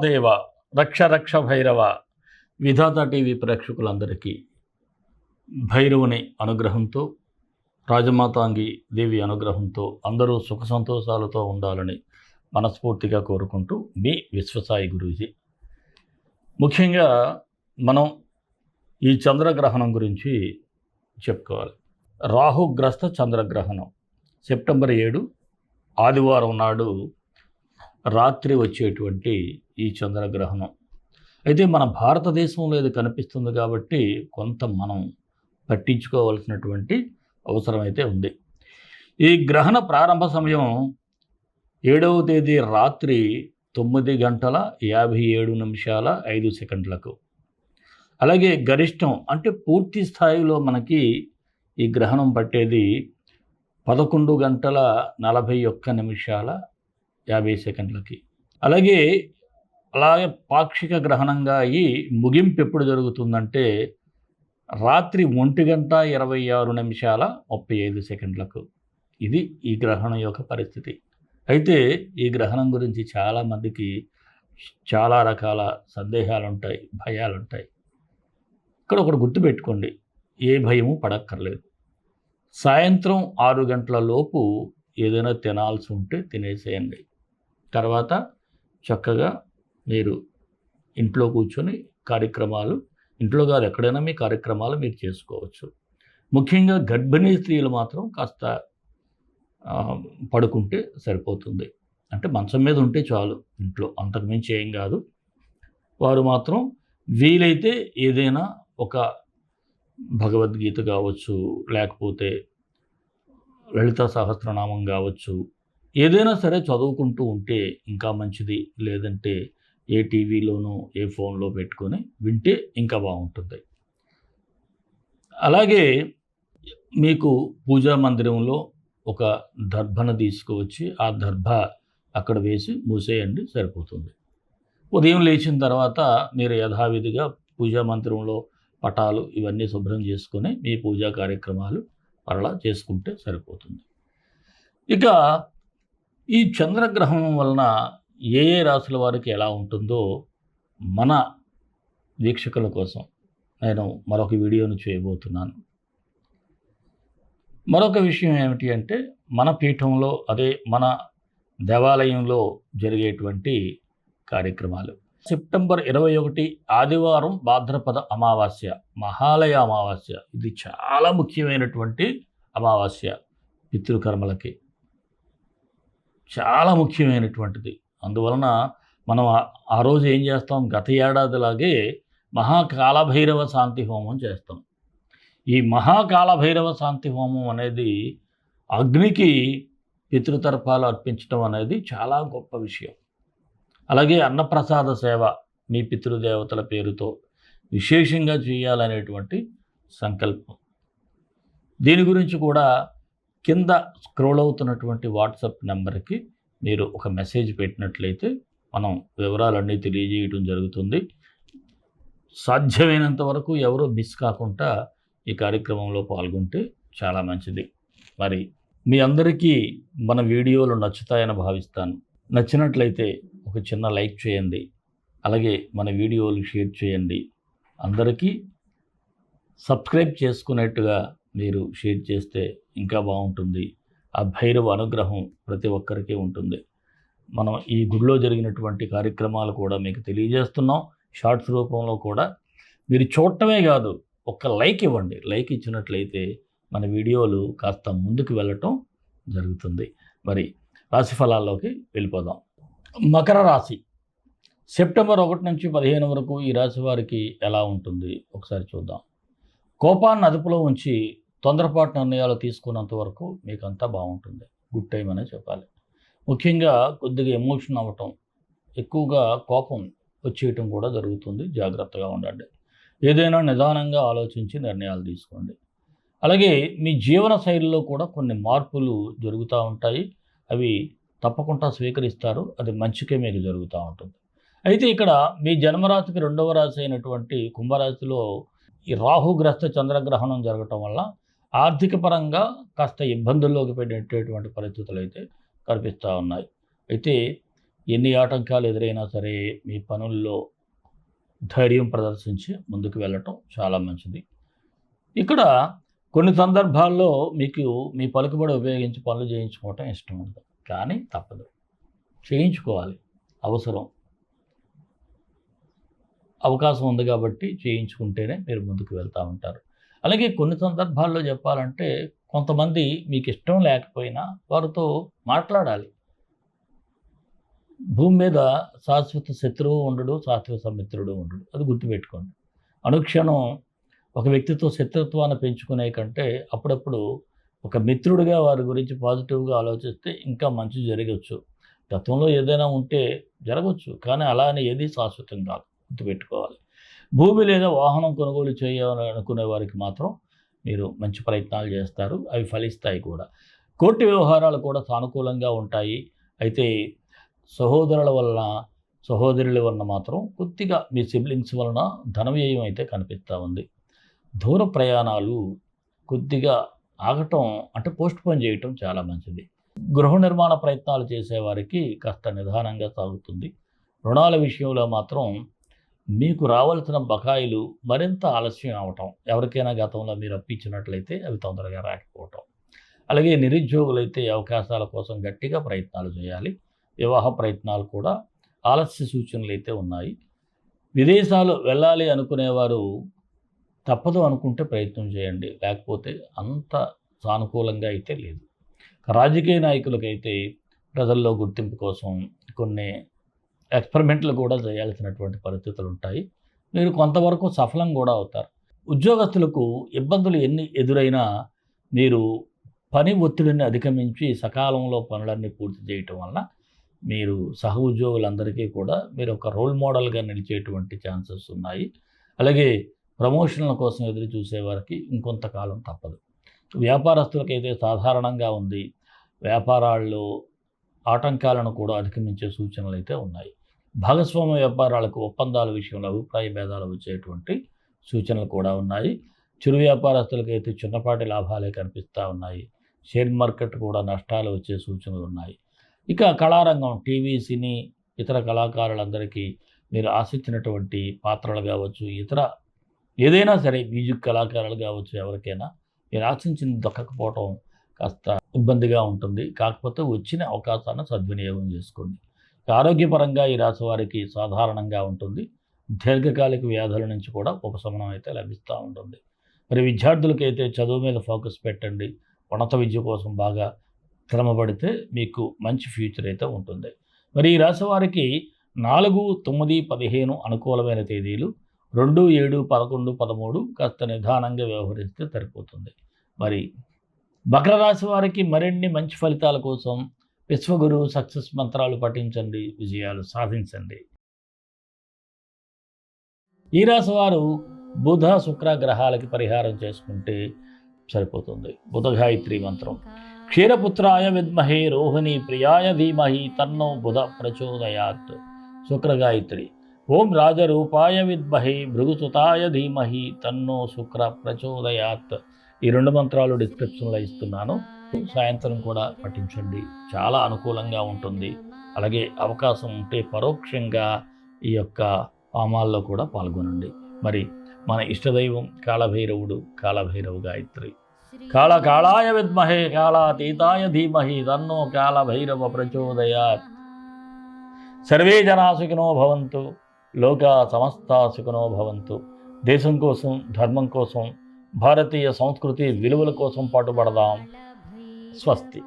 మహాదేవ రక్ష రక్ష భైరవ విధాత టీవీ ప్రేక్షకులందరికీ భైరవుని అనుగ్రహంతో రాజమాతాంగి దేవి అనుగ్రహంతో అందరూ సుఖ సంతోషాలతో ఉండాలని మనస్ఫూర్తిగా కోరుకుంటూ మీ విశ్వసాయి గురూజీ. ముఖ్యంగా మనం ఈ చంద్రగ్రహణం గురించి చెప్పుకోవాలి. రాహుగ్రస్త చంద్రగ్రహణం సెప్టెంబర్ ఏడు ఆదివారం నాడు రాత్రి వచ్చేటువంటి ఈ చంద్రగ్రహణం. అయితే మన భారతదేశంలో ఇది కనిపిస్తుంది కాబట్టి కొంత మనం పట్టించుకోవాల్సినటువంటి అవసరం అయితే ఉంది. ఈ గ్రహణ ప్రారంభ సమయం ఏడవ తేదీ రాత్రి తొమ్మిది గంటల యాభై ఏడు నిమిషాల ఐదు సెకండ్లకు. అలాగే గరిష్టం అంటే పూర్తి స్థాయిలో మనకి ఈ గ్రహణం పట్టేది పదకొండు గంటల నలభై ఒక్క నిమిషాల యాభై సెకండ్లకి. అలాగే అలాగే పాక్షిక గ్రహణంగా అయ్యి ముగింపు ఎప్పుడు జరుగుతుందంటే రాత్రి ఒంటి గంట ఇరవై ఆరు నిమిషాల ముప్పై ఐదు సెకండ్లకు. ఇది ఈ గ్రహణం యొక్క పరిస్థితి. అయితే ఈ గ్రహణం గురించి చాలామందికి చాలా రకాల సందేహాలు ఉంటాయి భయాలు ఉంటాయి ఇక్కడ ఒకటి గుర్తుపెట్టుకోండి. ఏ భయము పడక్కర్లేదు. సాయంత్రం ఆరు గంటల లోపు ఏదైనా తినాల్సి ఉంటే తినేసేయండి. తర్వాత చక్కగా మీరు ఇంట్లో కూర్చొని కార్యక్రమాలు ఇంట్లో కాదు ఎక్కడైనా మీ కార్యక్రమాలు మీరు చేసుకోవచ్చు. ముఖ్యంగా గర్భిణీ స్త్రీలు మాత్రం కాస్త పడుకుంటే సరిపోతుంది. అంటే మంచం మీద ఉంటే చాలు ఇంట్లో అంతకుమించి ఏం కాదు. వారు మాత్రం వీలైతే ఏదైనా ఒక భగవద్గీత కావచ్చు లేకపోతే లలిత సహస్రనామం కావచ్చు ఏదైనా సరే చదువుకుంటూ ఉంటే ఇంకా మంచిది లేదంటే ఏ టీవీలోనో ఏ ఫోన్లో పెట్టుకొని వింటే ఇంకా బాగుంటుంది. అలాగే మీకు పూజా మందిరంలో ఒక దర్భను తీసుకువచ్చి ఆ దర్భ అక్కడ వేసి మూసేయండి సరిపోతుంది. ఉదయం లేచిన తర్వాత మీరు యథావిధిగా పూజా మందిరంలో పటాలు ఇవన్నీ శుభ్రం చేసుకొని మీ పూజా కార్యక్రమాలు మరలా చేసుకుంటే సరిపోతుంది. ఇక ఈ చంద్రగ్రహణం వలన ఏ ఏ రాశుల వారికి ఎలా ఉంటుందో మన వీక్షకుల కోసం నేను మరొక వీడియోను చేయబోతున్నాను. మరొక విషయం ఏమిటి అంటే మన పీఠంలో అదే మన దేవాలయంలో జరిగేటువంటి కార్యక్రమాలు. సెప్టెంబర్ ఇరవై ఒకటి ఆదివారం భాద్రపద అమావాస్య మహాలయ అమావాస్య. ఇది చాలా ముఖ్యమైనటువంటి అమావాస్య పితృకర్మలకి. చాలా ముఖ్యమైనటువంటిది. అందువలన మనం ఆ- రోజు ఏం చేస్తాం? గత ఏడాదిలాగే మహాకాలభైరవ శాంతి హోమం చేస్తాం. ఈ మహాకాలభైరవ శాంతి హోమం అనేది అగ్నికి పితృతర్పాలు అర్పించడం అనేది చాలా గొప్ప విషయం. అలాగే అన్నప్రసాద సేవ మీ పితృదేవతల పేరుతో విశేషంగా చేయాలనేటువంటి సంకల్పం. దీని గురించి కూడా కింద స్క్రోల్ అవుతున్నటువంటి వాట్సాప్ నెంబర్కి మీరు ఒక మెసేజ్ పెట్టినట్లయితే మనం వివరాలన్నీ తెలియజేయడం జరుగుతుంది. సాధ్యమైనంత వరకు ఎవరు మిస్ కాకుండా ఈ కార్యక్రమంలో పాల్గొంటే చాలా మంచిది. మరి మీ అందరికీ మన వీడియోలు నచ్చుతాయని భావిస్తాను. నచ్చినట్లయితే ఒక చిన్న లైక్ చేయండి. అలాగే మన వీడియోలు షేర్ చేయండి. అందరికీ సబ్స్క్రైబ్ చేసుకునేట్టుగా మీరు షేర్ చేస్తే ఇంకా బాగుంటుంది. ఆ భైరవ అనుగ్రహం ప్రతి ఒక్కరికి ఉంటుంది. మనం ఈ గుడిలో జరిగినటువంటి కార్యక్రమాలు కూడా మీకు తెలియజేస్తున్నాం. షార్ట్స్ రూపంలో కూడా మీరు చూడటమే కాదు ఒక్క లైక్ ఇవ్వండి. లైక్ ఇచ్చినట్లయితే మన వీడియోలు కాస్త ముందుకు వెళ్ళటం జరుగుతుంది. మరి రాశి ఫలాల్లోకి వెళ్ళిపోదాం. మకర రాశి. సెప్టెంబర్ ఒకటి నుంచి పదిహేను వరకు ఈ రాశి వారికి ఎలా ఉంటుంది? ఒకసారి చూద్దాం. కోపాన్ని అదుపులో ఉంచి తొందరపాటు నిర్ణయాలు తీసుకున్నంత వరకు మీకు అంతా బాగుంటుంది. గుడ్ టైం అనే చెప్పాలి. ముఖ్యంగా కొద్దిగా ఎమోషన్ అవ్వటం ఎక్కువగా కోపం వచ్చేయటం కూడా జరుగుతుంది. జాగ్రత్తగా ఉండండి. ఏదైనా నిదానంగా ఆలోచించి నిర్ణయాలు తీసుకోండి. అలాగే మీ జీవన శైలిలో కూడా కొన్ని మార్పులు జరుగుతూ ఉంటాయి. అవి తప్పకుండా స్వీకరిస్తారు. అది మంచికే మీకు జరుగుతూ ఉంటుంది. అయితే ఇక్కడ మీ జన్మరాశికి రెండవ రాశి అయినటువంటి కుంభరాశిలో ఈ రాహుగ్రస్త చంద్రగ్రహణం జరగటం వల్ల ఆర్థిక పరంగా కాస్త ఇబ్బందుల్లోకి పెట్టేటటువంటి పరిస్థితులు అయితే కనిపిస్తూ ఉన్నాయి. అయితే ఎన్ని ఆటంకాలు ఎదురైనా సరే మీ పనుల్లో ధైర్యం ప్రదర్శించి ముందుకు వెళ్ళటం చాలా మంచిది. ఇక్కడ కొన్ని సందర్భాల్లో మీకు మీ పలుకుబడి ఉపయోగించి పనులు చేయించుకోవటం ఇష్టం ఉండదు. కానీ తప్పదు. చేయించుకోవాలి. అవసరం. అవకాశం ఉంది కాబట్టి చేయించుకుంటేనే మీరు ముందుకు వెళ్తూ ఉంటారు. అలాగే కొన్ని సందర్భాల్లో చెప్పాలంటే కొంతమంది మీకు ఇష్టం లేకపోయినా వారితో మాట్లాడాలి. భూమి మీద శాశ్వత శత్రువు ఉండడు శాశ్వత మిత్రుడు ఉండడు. అది గుర్తుపెట్టుకోండి. అనుక్షణం ఒక వ్యక్తితో శత్రుత్వాన్ని పెంచుకునే కంటే అప్పుడప్పుడు ఒక మిత్రుడిగా వారి గురించి పాజిటివ్గా ఆలోచిస్తే ఇంకా మంచి జరగవచ్చు గతంలో ఏదైనా ఉంటే జరగవచ్చు కానీ అలా అని ఏది శాశ్వతం కాదు. గుర్తుపెట్టుకోవాలి. భూమి లేదా వాహనం కొనుగోలు చేయాలని అనుకునే వారికి మాత్రం మీరు మంచి ప్రయత్నాలు చేస్తారు. అవి ఫలిస్తాయి కూడా. కోర్టు వ్యవహారాలు కూడా సానుకూలంగా ఉంటాయి. అయితే సహోదరుల వలన సహోదరుల వలన మాత్రం కొద్దిగా మీ సిబ్లింగ్స్ వలన ధన వ్యయం అయితే కనిపిస్తూ ఉంది. దూర ప్రయాణాలు కొద్దిగా ఆగటం అంటే పోస్ట్ పోన్ చేయటం చాలా మంచిది. గృహ నిర్మాణ ప్రయత్నాలు చేసేవారికి కాస్త నిదానంగా సాగుతుంది. రుణాల విషయంలో మాత్రం మీకు రావాల్సిన బకాయిలు మరింత ఆలస్యం అవటం ఎవరికైనా గతంలో మీరు అప్పించినట్లయితే అవి తొందరగా రాకపోవటం. అలాగే నిరుద్యోగులైతే అవకాశాల కోసం గట్టిగా ప్రయత్నాలు చేయాలి. వివాహ ప్రయత్నాలు కూడా ఆలస్య సూచనలు అయితే ఉన్నాయి. విదేశాలు వెళ్ళాలి అనుకునేవారు తప్పదు అనుకుంటే ప్రయత్నం చేయండి. లేకపోతే అంత సానుకూలంగా అయితే లేదు. రాజకీయ నాయకులకైతే ప్రజల్లో గుర్తింపు కోసం కొన్ని ఎక్స్పెరిమెంట్లు కూడా చేయాల్సినటువంటి పరిస్థితులు ఉంటాయి మీరు కొంతవరకు సఫలం కూడా అవుతారు. ఉద్యోగస్తులకు ఇబ్బందులు ఎన్ని ఎదురైనా మీరు పని ఒత్తిడిని అధిగమించి సకాలంలో పనులన్నీ పూర్తి చేయటం వలన మీరు సహ ఉద్యోగులందరికీ కూడా మీరు ఒక రోల్ మోడల్గా నిలిచేటువంటి ఛాన్సెస్ ఉన్నాయి. అలాగే ప్రమోషన్ల కోసం ఎదురు చూసేవారికి ఇంకొంతకాలం తప్పదు. వ్యాపారస్తులకైతే సాధారణంగా ఉంది. వ్యాపారాల్లో ఆటంకాలను కూడా అధిగమించే సూచనలు అయితే ఉన్నాయి. భాగస్వామ్య వ్యాపారాలకు ఒప్పందాల విషయంలో అభిప్రాయ భేదాలు వచ్చేటువంటి సూచనలు కూడా ఉన్నాయి. చిరు వ్యాపారస్తులకైతే చిన్నపాటి లాభాలే కనిపిస్తూ ఉన్నాయి. షేర్ మార్కెట్ కూడా నష్టాలు వచ్చే సూచనలు ఉన్నాయి. ఇక కళారంగం టీవీ సినీ ఇతర కళాకారులందరికీ మీరు ఆశించినటువంటి పాత్రలు కావచ్చు ఇతర ఏదైనా సరే మ్యూజిక్ కళాకారులు కావచ్చు ఎవరికైనా మీరు ఆశించింది దక్కకపోవటం కాస్త ఇబ్బందిగా ఉంటుంది. కాకపోతే వచ్చిన అవకాశాన్ని సద్వినియోగం చేసుకోండి. ఆరోగ్యపరంగా ఈ రాశి వారికి సాధారణంగా ఉంటుంది. దీర్ఘకాలిక వ్యాధుల నుంచి కూడా ఉపశమనం అయితే లభిస్తూ ఉంటుంది. మరి విద్యార్థులకైతే చదువు మీద ఫోకస్ పెట్టండి. ఉన్నత విద్య కోసం బాగా శ్రమపడితే మీకు మంచి ఫ్యూచర్ అయితే ఉంటుంది. మరి ఈ రాశి వారికి నాలుగు తొమ్మిది పదిహేను అనుకూలమైన తేదీలు రెండు ఏడు పదకొండు పదమూడు కాస్త నిదానంగా వ్యవహరిస్తే సరిపోతుంది. మరి మకర రాశి వారికి మరిన్ని మంచి ఫలితాల కోసం విశ్వగురు సక్సెస్ మంత్రాలు పఠించండి విజయాలు సాధించండి. ఈ రాశి వారు బుధ శుక్ర గ్రహాలకి పరిహారం చేసుకుంటే సరిపోతుంది. బుధ గాయత్రి మంత్రం. క్షీరపుత్రాయ విద్మహే రోహిణి ప్రియాయ ధీమహి తన్నో బుధ ప్రచోదయాత్. శుక్ర గాయత్రి. ఓం రాజరూపాయ విద్మహే భృగుసుతాయ ధీమహి తన్నో శుక్ర ప్రచోదయాత్. ఈ రెండు మంత్రాలు డిస్క్రిప్షన్లో ఇస్తున్నాను. సాయంత్రం కూడా పఠించండి. చాలా అనుకూలంగా ఉంటుంది. అలాగే అవకాశం ఉంటే పరోక్షంగా ఈ యొక్క హోమాల్లో కూడా పాల్గొనండి. మరి మన ఇష్టదైవం కాళభైరవుడు కాళభైరవ గాయత్రి. కాళ కాళాయ విద్మహే కాళాతీతాయ ధీమహి తన్నో కాళభైరవ ప్రచోదయాత్. సర్వే జనా సుఖినో భవంతు లోక సమస్త సుఖినో భవంతు. దేశం కోసం ధర్మం కోసం భారతీయ సంస్కృతి విలువల కోసం పాటుపడదాం. स्वस्ति।